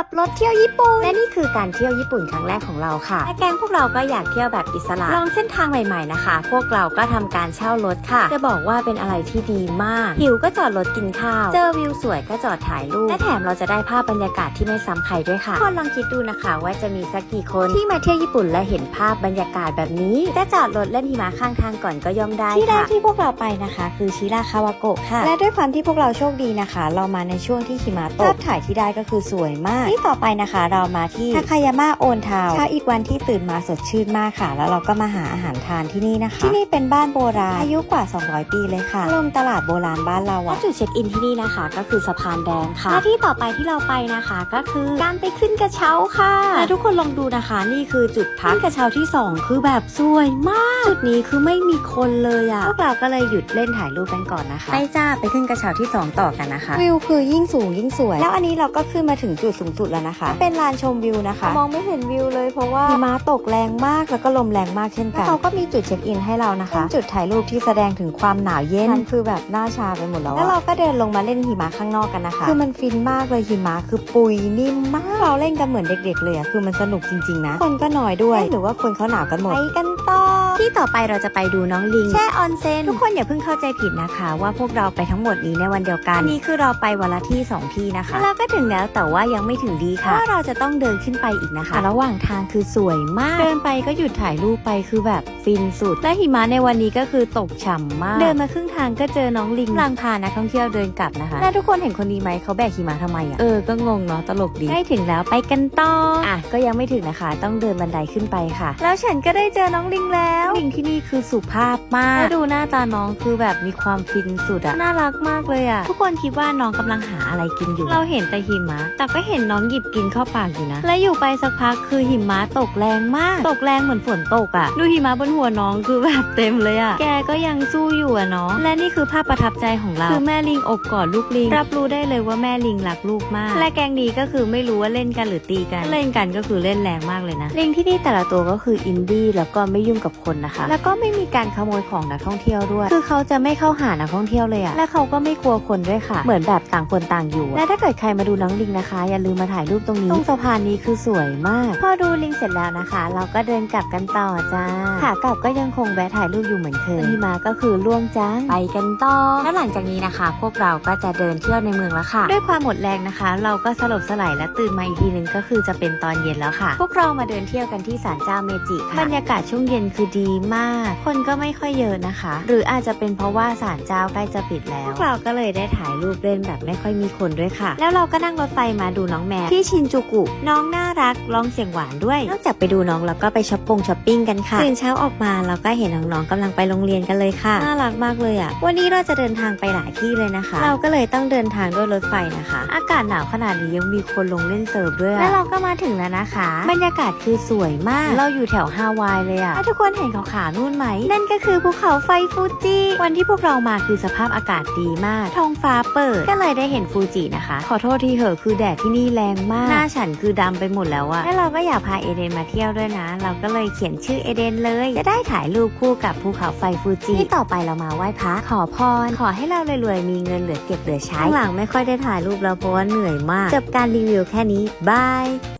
ขับรถเที่ยวญี่ปุ่น และนี่คือการเที่ยวญี่ปุ่นครั้งแรกของเราค่ะและแกงพวกเราก็อยากเที่ยวแบบอิสระลองเส้นทางใหม่ๆนะคะ พวกเราก็ทำการเช่ารถค่ะ จะบอกว่าเป็นอะไรที่ดีมาก หิวก็จอดรถกินข้าว เจอวิวสวยก็จอดถ่ายรูป และแถมเราจะได้ภาพบรรยากาศที่ไม่ซ้ำใครด้วยค่ะคนลองคิดดูนะคะว่าจะมีสักกี่คนที่มาเที่ยวญี่ปุ่นและเห็นภาพบรรยากาศแบบนี้จะจอดรถเล่นหิมะข้างทางก่อนก็ย่อมได้ที่แรกที่พวกเราไปนะคะ คือชิราคาวาโกะค่ะ และด้วยความที่พวกเราโชคดีนะคะ เรามาในช่วงที่หิมะตกภาพถ่ายที่ได้ก็คือสวยมากที่ต่อไปนะคะเรามาที่ทาคายาม่าโอนทาวเช้าอีกวันที่ตื่นมาสดชื่นมากค่ะ แล้วเราก็มาหาอาหารทานที่นี่นะคะ ที่นี่เป็นบ้านโบราณอายุกว่า 200 ปีเลยค่ะรวมตลาดโบราณบ้านเราอะจุดเช็คอินที่นี่นะคะ ก็คือสะพานแดงค่ะและที่ต่อไปที่เราไปนะคะ ก็คือการไปขึ้นกระเช้าค่ะและทุกคนลองดูนะคะ นี่คือจุดพักขึ้นกระเช้าที่สองคือแบบสวยมาก จุดนี้คือไม่มีคนเลยอะพวกเราก็เลยหยุดเล่นถ่ายรูปกันก่อนนะคะไปจ้าไปขึ้นกระเช้าที่สองต่อกันนะคะวิวคือยิ่งสูงยิ่งสวย แล้วอันนี้เราก็ขึ้นมาถึงจุดสูงสุดแล้วนะคะ เป็นลานชมวิวนะคะ มองไม่เห็นวิวเลยเพราะว่าหิมะตกแรงมากแล้วก็ลมแรงมากเช่นกันแล้วเขาก็มีจุดเช็คอินให้เรานะคะเป็นจุดถ่ายรูปที่แสดงถึงความหนาวเย็นนั่นคือแบบหน้าชาไปหมดแล้วอะแล้วเราก็เดินลงมาเล่นหิมะข้างนอกกันนะคะ คือมันฟินมากเลยหิมะคือปุยนิ่มมาก เราเล่นกันเหมือนเด็ก ๆ เลยอะคือมันสนุกจริง ๆ นะ คนก็น้อยด้วยหรือว่าคนเขาหนาวกันหมดไปกันต่อที่ต่อไปเราจะไปดูน้องลิงแช่ออนเซนทุกคนอย่าเพิ่งเข้าใจผิดนะคะ ว่าพวกเราไปทั้งหมดนี้ในวันเดียวกันอันนี้คือเราไปวันละที่สองที่นะคะแล้วก็ถึงแล้วแต่ว่ายังไม่ถึงดีค่ะเพราะว่าเราจะต้องเดินขึ้นไปอีกนะคะ ระหว่างทางคือสวยมาก เดินไปก็หยุดถ่ายรูปไปคือแบบฟินสุด และหิมะในวันนี้ก็คือตกฉ่ำมาก เดินมาครึ่งทางก็เจอน้องลิงกำลังพานักท่องเที่ยวเดินกลับนะคะ แล้วทุกคนเห็นคนนี้ไหมเขาแบกหิมะทำไมอะ เออ ก็งงเนาะตลกดี ใกล้ถึงแล้วไปกันต่อ อะ ก็ยังไม่ถึงนะคะ ต้องเดินบันไดขึ้นไปค่ะ แล้วฉันก็ได้เจอน้องลิงแล้ว ลิงที่นี่คือสุภาพมากแล้วดูหน้าตาน้องคือแบบมีความฟินสุดอะน่ารักมากเลยอะทุกคนคิดว่าน้องกำลังหาอะไรกินอยู่ เราเห็นแต่หิมะ แต่ก็เห็นน้องหยิบกินเข้าปากอยู่นะ และอยู่ไปสักพักคือหิมะตกแรงมาก ตกแรงเหมือนฝนตกอะดูหิมะบนหัวน้องคือแบบเต็มเลยอะแกก็ยังสู้อยู่อะเนาะ และนี่คือภาพประทับใจของเรา คือแม่ลิงอบกอดลูกลิง รับรู้ได้เลยว่าแม่ลิงรักลูกมาก และแกงนี้ก็คือไม่รู้ว่าเล่นกันหรือตีกัน เล่นกันก็คือเล่นแรงมากเลยนะ ลิงที่นี่แต่ละตัวก็คืออินดี้แล้วก็ไม่ยุ่งกับคนนะคะ แล้วก็ไม่มีการขโมยของนักท่องเที่ยวด้วย คือเขาจะไม่เข้าหานักท่องเที่ยวเลยอะและเขาก็ไม่กลัวคนด้วยค่ะ เหมือนแบบต่างคนต่างอยู่อะและถ้าเกิดใครมาดูน้องลิงนะคะ อย่าลืมมาถ่ายรูปตรงนี้ตรงสะพานนี้คือสวยมาก พอดูลิงเสร็จแล้วนะคะ เราก็เดินกลับกันต่อจ้าขากลับก็ยังคงแวะถ่ายรูปอยู่เหมือนเคยที่มาก็คือล่วงจ้าไปกันต่อแล้วหลังจากนี้นะคะ พวกเราก็จะเดินเที่ยวในเมืองแล้วค่ะ ด้วยความหมดแรงนะคะ เราก็สลบสลายและตื่นมาอีกทีนึงก็คือจะเป็นตอนเย็นแล้วค่ะ พวกเรามาเดินเที่ยวกันที่ศาลเจ้าเมจิค่ะบรรยากาศช่วงเย็นคือดีมาก คนก็ไม่ค่อยเยอะนะคะ หรืออาจจะเป็นเพราะว่าศาลเจ้าใกล้จะปิดแล้วพวกเราก็เลยได้ถ่ายรูปเล่นแบบไม่ค่อยมีคนด้วยค่ะ แล้วเราก็นั่งรถไฟมาดูน้องแมวที่ชินจูกุ น้องน่ารักร้องเสียงหวานด้วย นอกจากไปดูน้องแล้วก็ไปช้อปปงช้อปปิ้งกันค่ะตื่นเช้าออกมาเราก็เห็นน้องๆกำลังไปโรงเรียนกันเลยค่ะ น่ารักมากเลยอะ วันนี้เราจะเดินทางไปหลายที่เลยนะคะ เราก็เลยต้องเดินทางด้วยรถไฟนะคะ อากาศหนาวขนาดนี้ยังมีคนลงเล่นเซิร์ฟด้วยอะแล้วเราก็มาถึงแล้วนะคะ บรรยากาศคือสวยมาก เราอยู่แถวฮาวายเลยอะถ้าทุกคนเห็นขาวๆนู่นไหม นั่นก็คือภูเขาไฟฟูจิวันที่พวกเรามาคือสภาพอากาศดีมาก ท้องฟ้าเปิดก็เลยได้เห็นฟูจินะคะ ขอโทษทีเหอะคือแดดที่นี่แรงมาก หน้าฉันคือดำไปหมดแล้วอะแล้วเราก็อยากพาเอเดนมาเที่ยวด้วยนะ เราก็เลยเขียนชื่อเอเดนเลย จะได้ถ่ายรูปคู่กับภูเขาไฟฟูจิที่ต่อไปเรามาไหว้พระขอพร ขอให้เรารวยๆมีเงินเหลือเก็บเหลือใช้ข้างหลังไม่ค่อยได้ถ่ายรูปแล้วเพราะว่าเหนื่อยมาก จบการรีวิวแค่นี้บาย